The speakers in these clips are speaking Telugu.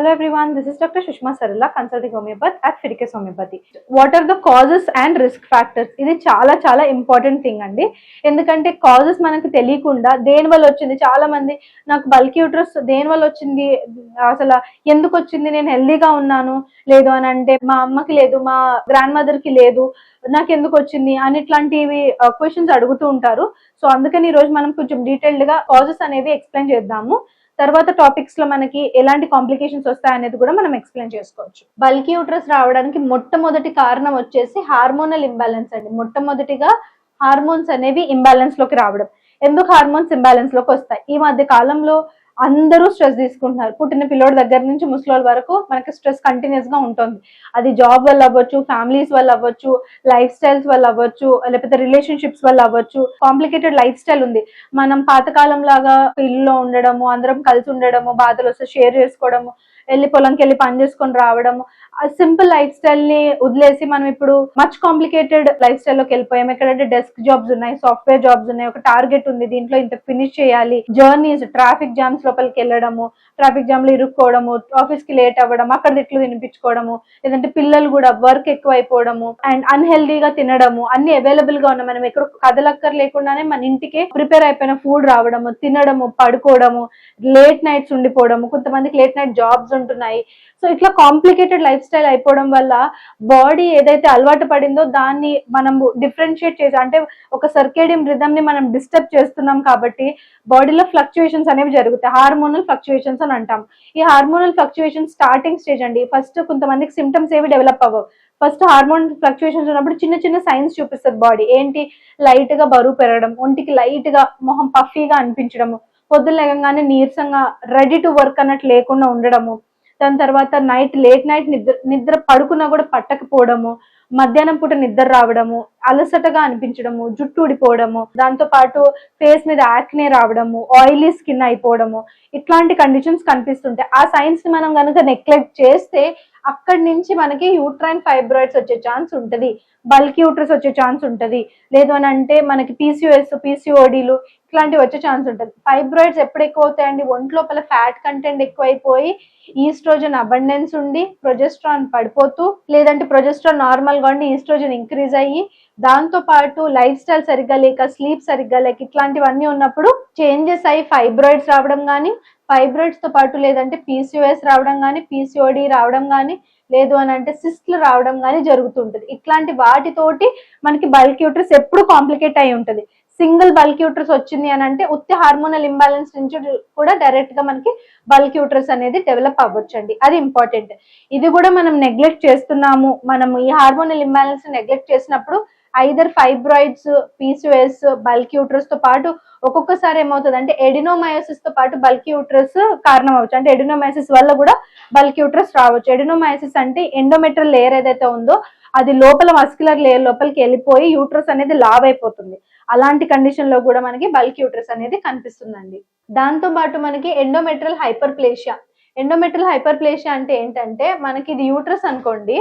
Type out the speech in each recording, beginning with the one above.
Hello everyone, this is Dr. Sushma Sarala, consulting homeopath at Fidelis Homeopathy. What are the causes and risk factors? ఇది చాలా చాలా ఇంపార్టెంట్ థింగ్ అండి. ఎందుకంటే కాజెస్ మనకు తెలియకుండా దేని వల్ల వచ్చింది? చాలా మంది నాకు బల్కీ యూట్రస్ దేని వల్ల వచ్చింది? అసలు ఎందుకు వచ్చింది? నేను హెల్దీగా ఉన్నాను? లేదు అని అంటే మా అమ్మకి లేదు మా గ్రాండ్ మదర్కి లేదు నాకు ఎందుకు వచ్చింది? అని ఇట్లాంటివి క్వశ్చన్స్ అడుగుతూ ఉంటారు. సో అందుకని ఈ రోజు మనం కొంచెం డీటెయిల్డ్గా కాజెస్ అనేవి ఎక్స్ప్లెయిన్ చేద్దాము. తర్వాత టాపిక్స్లో మనకి ఎలాంటి కాంప్లికేషన్స్ వస్తాయనేది కూడా మనం ఎక్స్ప్లెయిన్ చేసుకోవచ్చు. బల్కీ యూట్రస్ రావడానికి మొట్టమొదటి కారణం వచ్చేసి హార్మోనల్ ఇంబ్యాలెన్స్ అండి. మొట్టమొదటిగా హార్మోన్స్ అనేవి ఇంబ్యాలెన్స్లోకి రావడం. ఎందుకు హార్మోన్స్ ఇంబ్యాలెన్స్లోకి వస్తాయి? ఈ మధ్య కాలంలో అందరూ స్ట్రెస్ తీసుకుంటున్నారు. పుట్టిన పిల్లోడి దగ్గర నుంచి ముసలోళ్ళ వరకు మనకి స్ట్రెస్ కంటిన్యూస్గా ఉంటుంది. అది జాబ్ వల్ల అవ్వచ్చు ఫ్యామిలీస్ వల్ల అవ్వచ్చు లైఫ్ స్టైల్స్ వల్ల అవ్వచ్చు లేకపోతే రిలేషన్షిప్స్ వల్ల అవ్వచ్చు కాంప్లికేటెడ్ లైఫ్ స్టైల్ ఉంది. మనం పాతకాలం లాగా ఇల్లులో ఉండడము అందరం కలిసి ఉండడము బాధలు వస్తే షేర్ చేసుకోవడము వెళ్ళి పొలంకి వెళ్ళి పని చేసుకొని రావడం ఆ సింపుల్ లైఫ్ స్టైల్ని వదిలేసి మనం ఇప్పుడు మచ్ కాంప్లికేటెడ్ లైఫ్ స్టైల్లోకి వెళ్ళిపోయాం. ఎక్కడంటే డెస్క్ జాబ్స్ ఉన్నాయి సాఫ్ట్వేర్ జాబ్స్ ఉన్నాయి. ఒక టార్గెట్ ఉంది దీంట్లో ఇంత ఫినిష్ చేయాలి. జర్నీస్ ట్రాఫిక్ జామ్స్ లోపలికి వెళ్ళడము ట్రాఫిక్ జామ్లో ఇరుక్కోవడము ఆఫీస్కి లేట్ అవ్వడం అక్కడ తిట్లు తినిపించుకోవడము లేదంటే పిల్లలు కూడా వర్క్ ఎక్కువ అయిపోవడము అండ్ అన్హెల్దీగా తినడము అన్ని అవైలబుల్గా ఉన్నాయి. మనం ఎక్కడ కదలక్కర్ లేకుండానే మన ఇంటికే ప్రిపేర్ అయిపోయిన ఫుడ్ రావడము తినడము పడుకోవడము లేట్ నైట్స్ ఉండిపోవడము కొంతమందికి లేట్ నైట్ జాబ్స్ ఉంటున్నాయి. సో ఇట్లా కాంప్లికేటెడ్ లైఫ్ స్టైల్ అయిపోవడం వల్ల బాడీ ఏదైతే అలవాటు పడిందో దాన్ని మనం డిఫరెన్షియేట్ చేసి అంటే ఒక సర్కేడియం రిథమ్ని మనం డిస్టర్బ్ చేస్తున్నాం కాబట్టి బాడీలో ఫ్లక్చుయేషన్స్ అనేవి జరుగుతాయి. హార్మోనల్ ఫ్లక్చుయేషన్స్ అని అంటాం. ఈ హార్మోనల్ ఫ్లక్చుయేషన్ స్టార్టింగ్ స్టేజ్ అండి. ఫస్ట్ కొంతమందికి సిమ్టమ్స్ ఏవి డెవలప్ అవ్వవు. ఫస్ట్ హార్మోన్ ఫ్లక్చుయేషన్స్ ఉన్నప్పుడు చిన్న చిన్న సైన్స్ చూపిస్తుంది బాడీ. ఏంటి? లైట్గా బరువు పెరగడం ఒంటికి లైట్గా మొహం పఫీగా అనిపించడము పొద్దున లేగంగానే నీరసంగా రెడీ టు వర్క్ అన్నట్టు లేకుండా ఉండడము దాని తర్వాత నైట్ లేట్ నైట్ నిద్ర నిద్ర పడుకున్నా కూడా పట్టకపోవడము మధ్యాహ్నం పూట నిద్ర రావడము అలసటగా అనిపించడము జుట్టు ఊడిపోవడము దాంతో పాటు ఫేస్ మీద యాక్నే రావడము ఆయిలీ స్కిన్ అయిపోవడము ఇట్లాంటి కండిషన్స్ కనిపిస్తుంటాయి. ఆ సైన్స్ని మనం కనుక నెగ్లెక్ట్ చేస్తే అక్కడి నుంచి మనకి యూట్రైన్ ఫైబ్రాయిడ్స్ వచ్చే ఛాన్స్ ఉంటుంది. బల్క్ యూట్రస్ వచ్చే ఛాన్స్ ఉంటుంది. లేదు అని అంటే మనకి పీసీఓఎస్ పీసీఓడీలు ఇట్లాంటివి వచ్చే ఛాన్స్ ఉంటుంది. ఫైబ్రాయిడ్స్ ఎప్పుడు ఎక్కువ అవుతాయండి ఒంట్లోపల ఫ్యాట్ కంటెంట్ ఎక్కువైపోయి ఈస్ట్రోజన్ అబండెన్స్ ఉండి ప్రొజెస్ట్రాన్ పడిపోతూ లేదంటే ప్రొజెస్ట్రాన్ నార్మల్గా ఉండి ఈస్ట్రోజన్ ఇంక్రీజ్ అయ్యి దాంతో పాటు లైఫ్ స్టైల్ సరిగ్గా లేక స్లీప్ సరిగ్గా లేక ఇట్లాంటివన్నీ ఉన్నప్పుడు చేంజెస్ అయ్యి ఫైబ్రాయిడ్స్ రావడం కానీ ఫైబ్రాయిడ్స్తో పాటు లేదంటే పీసీఓఎస్ రావడం కానీ పీసీఓడి రావడం కానీ లేదు అని అంటే సిస్ట్లు రావడం కానీ జరుగుతుంటుంది. ఇట్లాంటి వాటితోటి మనకి బల్క్ యూట్రస్ ఎప్పుడు కాంప్లికేట్ అయి ఉంటుంది. సింగిల్ బల్క్ యూట్రస్ వచ్చింది అని అంటే ఉత్తి హార్మోనల్ ఇంబ్యాలెన్స్ నుంచి కూడా డైరెక్ట్గా మనకి బల్క్ యూట్రస్ అనేది డెవలప్ అవ్వచ్చండి. అది ఇంపార్టెంట్ ఇది కూడా మనం నెగ్లెక్ట్ చేస్తున్నాము. మనం ఈ హార్మోనల్ ఇంబ్యాలెన్స్ నెగ్లెక్ట్ చేసినప్పుడు ఐదర్ ఫైబ్రాయిడ్స్ పీసీఎస్ బల్క్ యూట్రస్తో పాటు ఒక్కొక్కసారి ఏమవుతుంది అంటే ఎడినోమయోసిస్తో పాటు బల్క్ యూట్రస్ కారణం అవ్వచ్చు అంటే ఎడినోమయోసిస్ వల్ల కూడా బల్క్ యూట్రస్ రావచ్చు. ఎడినోమయోసిస్ అంటే ఎండోమెట్రల్ లేయర్ ఏదైతే ఉందో అది లోపల మస్కులర్ లేయర్ లోపలికి వెళ్ళిపోయి యూట్రస్ అనేది లావ్ అయిపోతుంది. అలాంటి కండిషన్లో కూడా మనకి బల్క్ యూట్రస్ అనేది కనిపిస్తుందండి. దాంతో పాటు మనకి endometrial hyperplasia endometrial hyperplasia అంటే ఏంటంటే మనకి ఇది యూట్రస్ అనుకోండి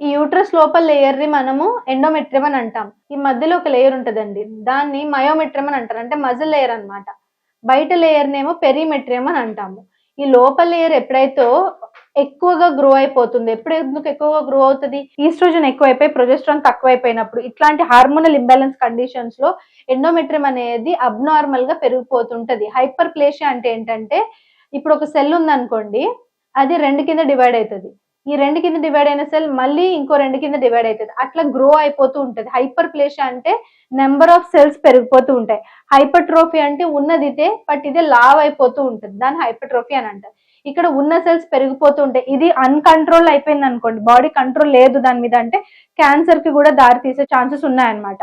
ఈ యూట్రస్ లోపల లేయర్ని మనము ఎండోమెట్రియం అని అంటాం. ఈ మధ్యలో ఒక లేయర్ ఉంటుందండి. దాన్ని మయోమెట్రియం అని అంటారు. అంటే మజిల్ లేయర్ అన్నమాట. బయట లేయర్ నేమో పెరిమెట్రియం అని అంటాము. ఈ లోపల లేయర్ ఎప్పుడైతే ఎక్కువగా గ్రో అయిపోతుంది ఎప్పుడు ఎందుకు ఎక్కువగా గ్రో అవుతుంది? ఈస్ట్రోజన్ ఎక్కువైపోయి ప్రొజెస్ట్రాన్ తక్కువైపోయినప్పుడు ఇట్లాంటి హార్మోనల్ ఇంబ్యాలెన్స్ కండిషన్స్లో ఎండోమెట్రియం అనేది అబ్నార్మల్గా పెరిగిపోతుంటది. హైపర్ ప్లేషియా అంటే ఏంటంటే ఇప్పుడు ఒక సెల్ ఉందనుకోండి అది రెండు కింద డివైడ్ అవుతుంది. ఈ రెండు కింద డివైడ్ అయిన సెల్ మళ్ళీ ఇంకో రెండు కింద డివైడ్ అవుతుంది. అట్లా గ్రో అయిపోతూ ఉంటుంది. హైపర్ ప్లేషియా అంటే నెంబర్ ఆఫ్ సెల్స్ పెరిగిపోతూ ఉంటాయి. హైపర్ట్రోఫీ అంటే ఉన్నది ఇదే బట్ ఇదే లావ్ అయిపోతూ ఉంటుంది. దాన్ని హైపర్ట్రోఫీ అని అంటారు. ఇక్కడ ఉన్న సెల్స్ పెరిగిపోతూ ఉంటాయి. ఇది అన్కంట్రోల్ అయిపోయింది అనుకోండి బాడీ కంట్రోల్ లేదు దాని మీద అంటే క్యాన్సర్కి కూడా దారి తీసే ఛాన్సెస్ ఉన్నాయన్నమాట.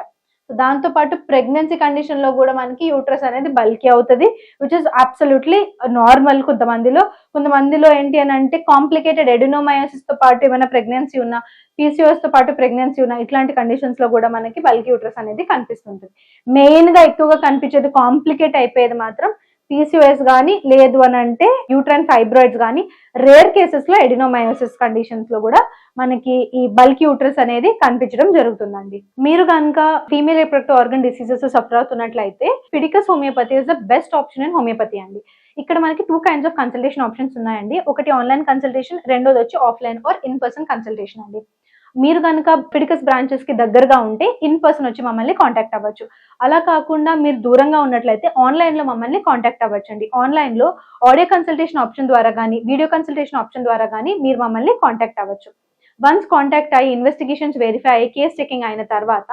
దాంతో పాటు ప్రెగ్నెన్సీ కండిషన్లో కూడా మనకి యూట్రస్ అనేది బల్కీ అవుతుంది విచ్ ఇస్ అబ్సల్యూట్లీ నార్మల్ కొంతమందిలో. కొంతమందిలో ఏంటి అని అంటే కాంప్లికేటెడ్ ఎడినోమయోసిస్తో పాటు ఏమైనా ప్రెగ్నెన్సీ ఉన్నా పీసీఓఎస్తో పాటు ప్రెగ్నెన్సీ ఉన్న ఇట్లాంటి కండిషన్స్లో కూడా మనకి బల్కీ యూట్రస్ అనేది కనిపిస్తుంటుంది. మెయిన్గా ఎక్కువగా కనిపించేది కాంప్లికేట్ అయిపోయేది మాత్రం పీసీఓఎస్ కానీ లేదు అని అంటే యూట్రన్ ఫైబ్రాయిడ్స్ కానీ రేర్ కేసెస్లో ఎడినోమయోసిస్ కండిషన్స్లో కూడా మనకి ఈ బల్క్ యూట్రస్ అనేది కనిపించడం జరుగుతుందండి. మీరు కనుక female reproductive organ diseases suffer అవుతున్నట్లయితే Fiticus homeopathy is the best option in homeopathy అండి. ఇక్కడ మనకి two kinds of consultation options ఉన్నాయండి. ఒకటి ఆన్లైన్ కన్సల్టేషన్ రెండోది వచ్చి offline or in person consultation అండి. మీరు కనుక పిడికస్ బ్రాంచెస్కి దగ్గరగా ఉంటే ఇన్ పర్సన్ వచ్చి మమ్మల్ని కాంటాక్ట్ అవ్వచ్చు. అలా కాకుండా మీరు దూరంగా ఉన్నట్లయితే ఆన్లైన్లో మమ్మల్ని కాంటాక్ట్ అవ్వచ్చు అండి ఆన్లైన్లో ఆడియో కన్సల్టేషన్ ఆప్షన్ ద్వారా కానీ వీడియో కన్సల్టేషన్ ఆప్షన్ ద్వారా కానీ మీరు మమ్మల్ని కాంటాక్ట్ అవ్వచ్చు. వన్స్ కాంటాక్ట్ అయ్యి ఇన్వెస్టిగేషన్స్ వెరిఫై అయ్యి కేస్ చెకింగ్ అయిన తర్వాత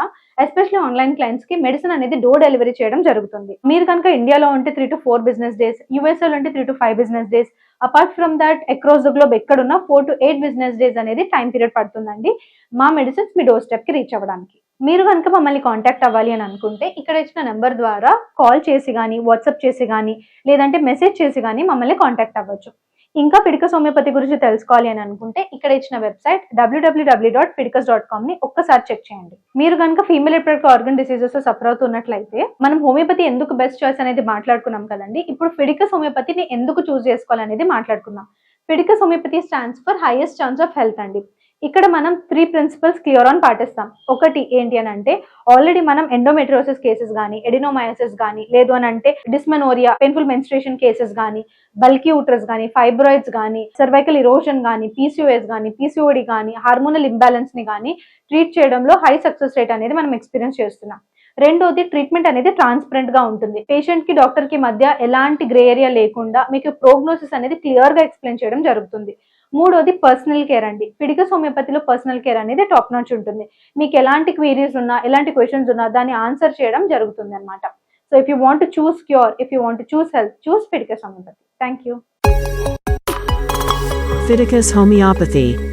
ఎస్పెషల్లీ ఆన్లైన్ క్లయింట్స్కి మెడిసిన్ అనేది డోర్ డెలివరీ చేయడం జరుగుతుంది. మీరు కనుక ఇండియాలో ఉంటే three to four business days యూఎస్ఏలో ఉంటే three to five business days apart from that across the globe ఎక్కడున్నా four to eight business days అనేది టైం పీరియడ్ పడుతుందండి. మా మెడిసిన్స్ మీ డోర్ స్టెప్కి రీచ్ అవ్వడానికి. మీరు కనుక మమ్మల్ని కాంటాక్ట్ అవ్వాలి అని అనుకుంటే ఇక్కడ ఇచ్చిన నెంబర్ ద్వారా కాల్ చేసి కానీ వాట్సాప్ చేసి కానీ లేదంటే మెసేజ్ చేసి కానీ మమ్మల్ని కాంటాక్ట్ అవ్వచ్చు. ఇంకా పిడికస్ హోమియోపతి గురించి తెలుసుకోవాలి అని అనుకుంటే ఇక్కడ ఇచ్చిన website W W W dot Fiticus dot కామ్ని ఒక్కసారి చెక్ చేయండి. మీరు కనుక female reproductive organ diseases suffer అవుతున్నట్లయితే మనం హోమియోపతి ఎందుకు బెస్ట్ చాయిస్ అనేది మాట్లాడుకున్నాం కదండి? ఇప్పుడు ఫిడికస్ హోమియోపతిని ఎందుకు చూస్ చేసుకోవాలనేది మాట్లాడుకుందాం. Fiticus homeopathy stands for highest chance of health అండి. ఇక్కడ మనం త్రీ ప్రిన్సిపల్స్ క్లియర్ ఆన్ పాటిస్తాం. ఒకటి ఏంటి అని అంటే ఆల్రెడీ మనం ఎండోమెట్రోసిస్ కేసెస్ కానీ ఎడినోమయోసిస్ కానీ లేదు అని అంటే డిస్మెనోరియా పెయిన్ఫుల్ మెన్స్ట్రేషన్ కేసెస్ కానీ బల్కీ యూట్రస్ కానీ ఫైబ్రాయిడ్స్ కానీ సర్వైకల్ ఇరోషన్ కానీ పీసీఓఎస్ కానీ పీసీఓడి కానీ హార్మోనల్ ఇంబ్యాలెన్స్ని కానీ ట్రీట్ చేయడంలో హై సక్సెస్ రేట్ అనేది మనం ఎక్స్పీరియన్స్ చేస్తున్నాం. రెండోది ట్రీట్మెంట్ అనేది ట్రాన్స్పరెంట్గా ఉంటుంది. పేషెంట్కి డాక్టర్కి మధ్య ఎలాంటి గ్రే ఏరియా లేకుండా మీకు ప్రోగ్నోసిస్ అనేది క్లియర్గా ఎక్స్ప్లెయిన్ చేయడం జరుగుతుంది. మూడోది పర్సనల్ కేర్ అండి. పిడికస్ హోమియోపతిలో పర్సనల్ కేర్ అనేది టాప్ నాచ్ ఉంటుంది. మీకు ఎలాంటి క్వీరీస్ ఉన్నా ఎలాంటి క్వశ్చన్స్ ఉన్నా దాన్ని ఆన్సర్ చేయడం జరుగుతుంది అనమాట so if you want choose cure if you want choose health choose Fiticus homeopathy thank you Fiticus Homeopathy.